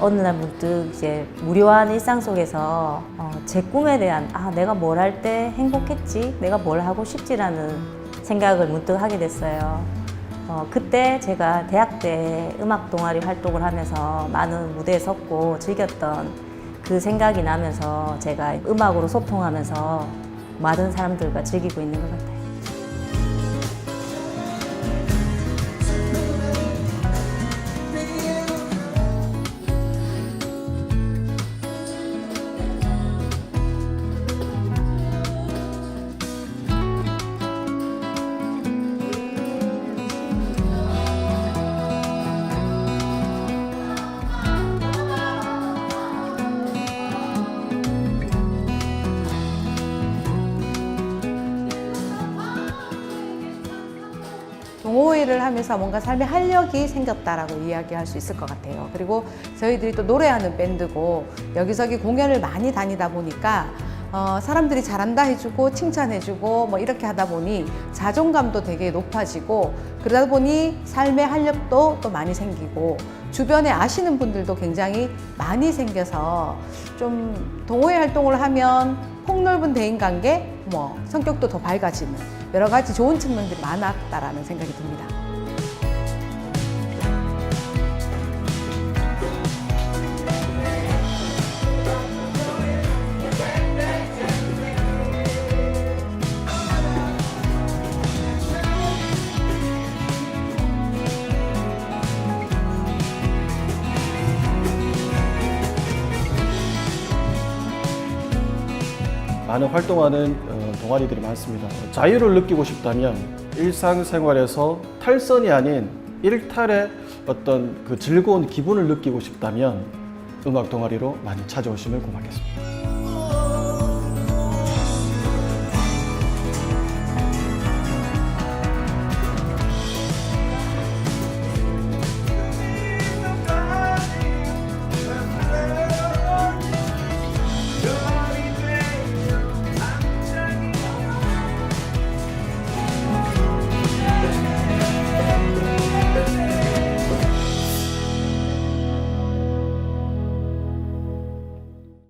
어느 날 문득 이제 무료한 일상 속에서 어, 제 꿈에 대한 아 내가 뭘 할 때 행복했지 내가 뭘 하고 싶지라는 생각을 문득 하게 됐어요. 어, 그때 제가 대학 때 음악 동아리 활동을 하면서 많은 무대에 섰고 즐겼던 그 생각이 나면서 제가 음악으로 소통하면서 많은 사람들과 즐기고 있는 것 같아요. 동호회를 하면서 뭔가 삶의 활력이 생겼다라고 이야기할 수 있을 것 같아요. 그리고 저희들이 또 노래하는 밴드고 여기저기 공연을 많이 다니다 보니까 어, 사람들이 잘한다 해주고 칭찬해주고 뭐 이렇게 하다 보니 자존감도 되게 높아지고 그러다 보니 삶의 활력도 또 많이 생기고 주변에 아시는 분들도 굉장히 많이 생겨서 좀 동호회 활동을 하면 폭넓은 대인관계, 뭐 성격도 더 밝아지는 여러 가지 좋은 측면들이 많았다라는 생각이 듭니다. 많은 활동하는 어, 동아리들이 많습니다. 자유를 느끼고 싶다면 일상생활에서 탈선이 아닌 일탈의 어떤 그 즐거운 기분을 느끼고 싶다면 음악 동아리로 많이 찾아오시면 고맙겠습니다.